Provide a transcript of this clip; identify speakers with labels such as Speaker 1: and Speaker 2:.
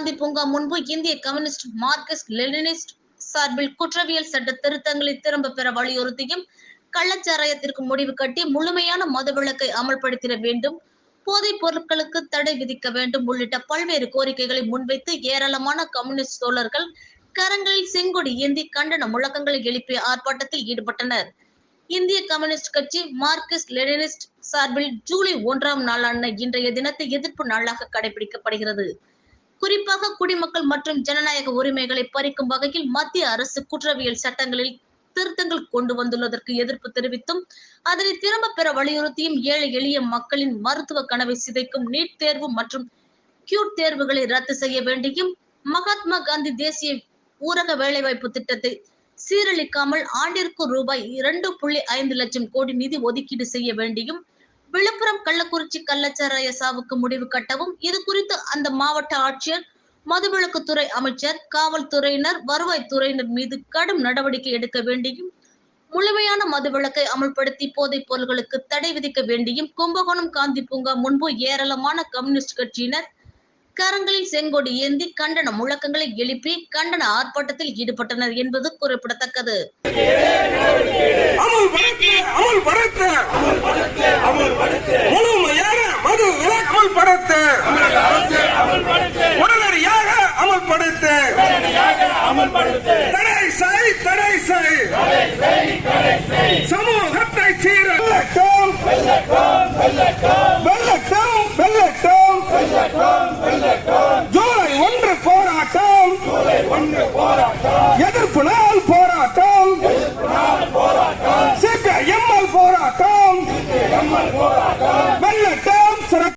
Speaker 1: காந்தி பூங்கா முன்பு இந்திய கம்யூனிஸ்ட் மார்க்சிஸ்ட் லெனினிஸ்ட் சார்பில் குற்றவியல் சட்ட திருத்தங்களை திரும்ப பெற வலியுறுத்தியும் கள்ளச்சாராயத்திற்கு முடிவு கட்டி முழுமையான மதுவிலக்கை அமல்படுத்திட வேண்டும். போதைப் பொருட்களுக்கு தடை விதிக்க வேண்டும் உள்ளிட்ட பல்வேறு கோரிக்கைகளை முன்வைத்து ஏராளமான கம்யூனிஸ்ட் தோழர்கள் கரங்களில் செங்கொடி ஏந்தி கண்டன முழக்கங்களை எழுப்பிய ஆர்ப்பாட்டத்தில் ஈடுபட்டனர். இந்திய கம்யூனிஸ்ட் கட்சி மார்க்சிஸ்ட் லெனினிஸ்ட் சார்பில் ஜூலை ஒன்றாம் நாளான இன்றைய தினத்தை எதிர்ப்பு நாளாக கடைபிடிக்கப்படுகிறது. குறிப்பாக குடிமக்கள் மற்றும் ஜனநாயக உரிமைகளை பறிக்கும் வகையில் மத்திய அரசு குற்றவியல் சட்டங்களில் திருத்தங்கள் கொண்டு வந்துள்ளதற்கு எதிர்ப்பு தெரிவித்தும் அதனை திரும்ப பெற வலியுறுத்தியும் ஏழை எளிய மக்களின் மருத்துவ கனவை சிதைக்கும் நீட் தேர்வு மற்றும் கியூட் தேர்வுகளை ரத்து செய்ய வேண்டியும் மகாத்மா காந்தி தேசிய ஊரக வேலைவாய்ப்பு திட்டத்தை சீரழிக்காமல் ஆண்டிற்கு ரூபாய் இரண்டு புள்ளி ஐந்து லட்சம் கோடி நிதி ஒதுக்கீடு செய்ய வேண்டியும் விழுப்புரம் கள்ளக்குறிச்சி கள்ளச்சாராய சாவுக்கு முடிவு கட்டவும் இது குறித்து அந்த மாவட்ட ஆட்சியர் மதுவிலக்குத்துறை அமைச்சர் காவல்துறையினர் வருவாய்த்துறையினர் மீது கடும் நடவடிக்கை எடுக்க வேண்டியும் முழுமையான மதுவிலக்கை அமல்படுத்தி போதைப் பொருள்களுக்கு தடை விதிக்க வேண்டியும் கும்பகோணம் காந்தி பூங்கா முன்பு ஏராளமான கம்யூனிஸ்ட் கட்சியினர் கரங்களில் செங்கொடி ஏந்தி கண்டன முழக்கங்களை எழுப்பி கண்டன ஆர்ப்பாட்டத்தில் ஈடுபட்டனர் என்பது குறிப்பிடத்தக்கது
Speaker 2: அமல்படுத்த அமல்படுத்த முழுமையான மது விலக்கு அமல்படுத்த உடனடியாக அமல்படுத்த தடை செய் தடை செய். சமூகத்தை சீரட்டும் வெள்ளட்டும் வெள்ளட்டும் ஜூலை ஒன்று போராட்டம். எதிர்ப்பு நாள் போராட்டம். சிபிஐஎம்எல் போராட்டம்.